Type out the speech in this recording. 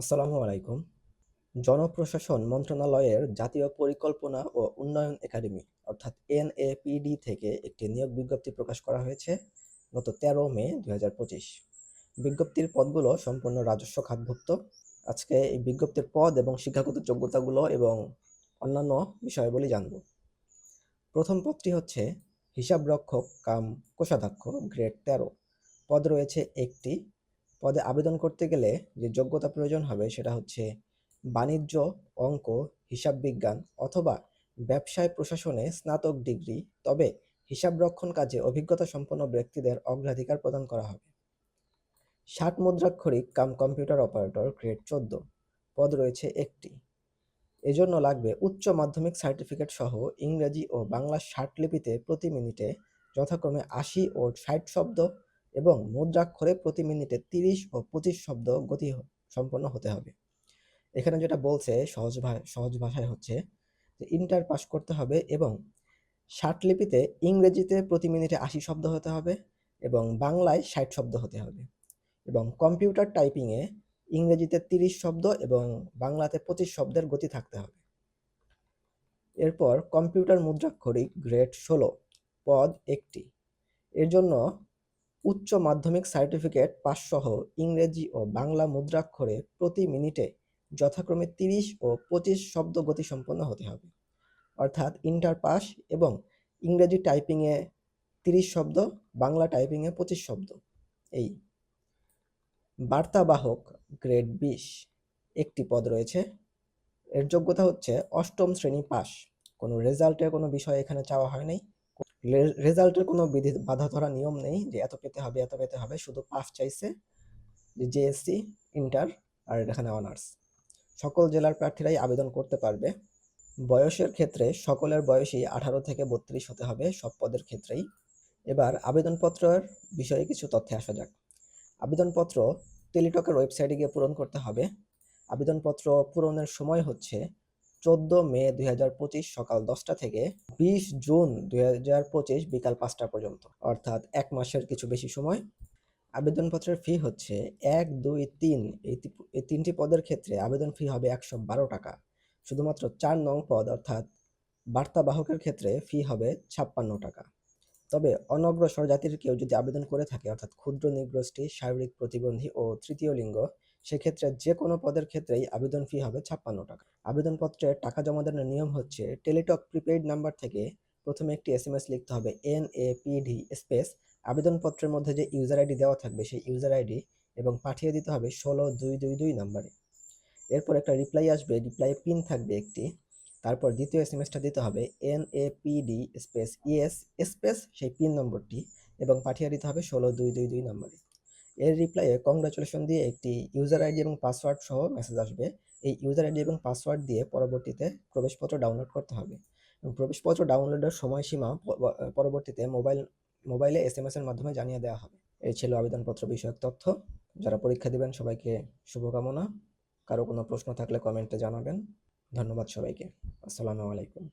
আসসালামু আলাইকুম। জনপ্রশাসন মন্ত্রণালয়ের জাতীয় পরিকল্পনা ও উন্নয়ন একাডেমি, অর্থাৎ এনএপিডি থেকে একটি নিয়োগ বিজ্ঞপ্তি প্রকাশ করা হয়েছে গত তেরো মে দু হাজার পঁচিশ। বিজ্ঞপ্তির পদগুলো সম্পূর্ণ রাজস্ব খাতভুক্ত। আজকে এই বিজ্ঞপ্তির পদ এবং শিক্ষাগত যোগ্যতাগুলো এবং অন্যান্য বিষয়াবলী জানব। প্রথম পদটি হচ্ছে হিসাবরক্ষক কাম কোষাধ্যক্ষ গ্রেড তেরো। পদ রয়েছে একটি পদে আবেদন করতে গেলে যে যোগ্যতা প্রয়োজন হবে সেটা হচ্ছে বাণিজ্য, অঙ্ক, হিসাব বিজ্ঞান অথবা ব্যবসায় প্রশাসনে স্নাতক ডিগ্রি। তবে হিসাব রক্ষণ কাজে অভিজ্ঞতা সম্পন্ন ব্যক্তিদের অগ্রাধিকার প্রদান করা হবে। ষাট মুদ্রাক্ষরিক কাম কম্পিউটার অপারেটর গ্রেড চোদ্দ। পদ রয়েছে একটি। এজন্য লাগবে উচ্চ মাধ্যমিক সার্টিফিকেট সহ ইংরেজি ও বাংলা ষাট লিপিতে প্রতি মিনিটে যথাক্রমে আশি ও ষাট শব্দ এবং মুদ্রাক্ষরে প্রতি মিনিটে তিরিশ ও পঁচিশ শব্দ গতি সম্পন্ন হতে হবে। এখানে যেটা বলছে সহজ সহজ ভাষায় হচ্ছে যে ইন্টার পাস করতে হবে এবং লিপিতে ইংরেজিতে প্রতি মিনিটে আশি শব্দ হতে হবে এবং বাংলায় ষাট শব্দ হতে হবে এবং কম্পিউটার টাইপিংয়ে ইংরেজিতে তিরিশ শব্দ এবং বাংলাতে পঁচিশ শব্দের গতি থাকতে হবে। এরপর কম্পিউটার মুদ্রাক্ষরিক গ্রেড ষোলো, পদ একটি। এর জন্য উচ্চ মাধ্যমিক সার্টিফিকেট পাসসহ ইংরেজি ও বাংলা মুদ্রাক্ষরে প্রতি মিনিটে যথাক্রমে তিরিশ ও পঁচিশ শব্দ গতিসম্পন্ন হতে হবে। অর্থাৎ ইন্টার পাস এবং ইংরেজি টাইপিংয়ে তিরিশ শব্দ, বাংলা টাইপিংয়ে পঁচিশ শব্দ। এই বার্তাবাহক গ্রেড বিশ একটি পদ রয়েছে। এর যোগ্যতা হচ্ছে অষ্টম শ্রেণি পাস। কোনো রেজাল্টের কোনো বিষয় এখানে চাওয়া হয় নাই। রেজাল্টের কোনো বিধি বাধা ধরা নিয়ম নেই যে এত পেতে হবে, এত পেতে হবে। শুধু পাস চাইছে যে জেএসসি ইন্টার আর এখানে অনার্স সকল জেলার প্রার্থীরাই আবেদন করতে পারবে। বয়সের ক্ষেত্রে সকলের বয়সই আঠারো থেকে বত্রিশ হতে হবে, সব পদের ক্ষেত্রেই। এবার আবেদনপত্রের বিষয়ে কিছু তথ্যে আসা যাক। আবেদনপত্র টেলিটকের ওয়েবসাইটে গিয়ে পূরণ করতে হবে। আবেদনপত্র পূরণের সময় হচ্ছে চোদ্দ মে দু হাজার পঁচিশ সকাল দশটা থেকে বিশ জুন দুই হাজার পঁচিশ বিকাল পাঁচটা পর্যন্ত। অর্থাৎ এক মাসের কিছু বেশি সময়। আবেদনপত্রের ফি হচ্ছে এক, দুই, তিন। এই তিনটি পদের ক্ষেত্রে আবেদন ফি হবে একশো বারো টাকা। শুধুমাত্র চার নং পদ, অর্থাৎ বার্তাবাহকের ক্ষেত্রে ফি হবে ছাপ্পান্ন টাকা। তবে অনগ্রসর জাতির কেউ যদি আবেদন করে থাকে, অর্থাৎ ক্ষুদ্র, নিগ্রষ্টি, শারীরিক প্রতিবন্ধী ও তৃতীয় লিঙ্গ সেক্ষেত্রে যে কোনো পদের ক্ষেত্রেই আবেদন ফি হবে ছাপ্পান্ন টাকা। আবেদনপত্রে টাকা জমা দেওয়ার নিয়ম হচ্ছে টেলিটক প্রিপেইড নাম্বার থেকে প্রথমে একটি এস এম এস লিখতে হবে N A P D space আবেদনপত্রের মধ্যে যে ইউজার আইডি দেওয়া থাকবে সেই ইউজার আইডি এবং পাঠিয়ে দিতে হবে ষোলো দুই দুই দুই নাম্বারে এরপর একটা রিপ্লাই আসবে রিপ্লাই পিন থাকবে একটি। তারপর দ্বিতীয় এস এম এসটা দিতে হবে N A P D space ES space সেই পিন নম্বরটি এবং পাঠিয়ে দিতে হবে ষোলো দুই দুই দুই নম্বরে এর রিপ্লাইয়ে কংগ্রাচুলেশন দিয়ে একটি ইউজার আইডি এবং পাসওয়ার্ড সহ মেসেজ আসবে। এই ইউজার আইডি এবং পাসওয়ার্ড দিয়ে পরবর্তীতে প্রবেশপত্র ডাউনলোড করতে হবে। এবং প্রবেশপত্র ডাউনলোডের সময়সীমা পরবর্তীতে মোবাইল মোবাইলে এস এম এস এর মাধ্যমে জানিয়ে দেওয়া হবে। এই ছিল আবেদনপত্র বিষয়ক তথ্য। যারা পরীক্ষা দিবেন, সবাইকে শুভকামনা। কারও কোনো প্রশ্ন থাকলে কমেন্টে জানাবেন। ধন্যবাদ সবাইকে। আসসালামু আলাইকুম।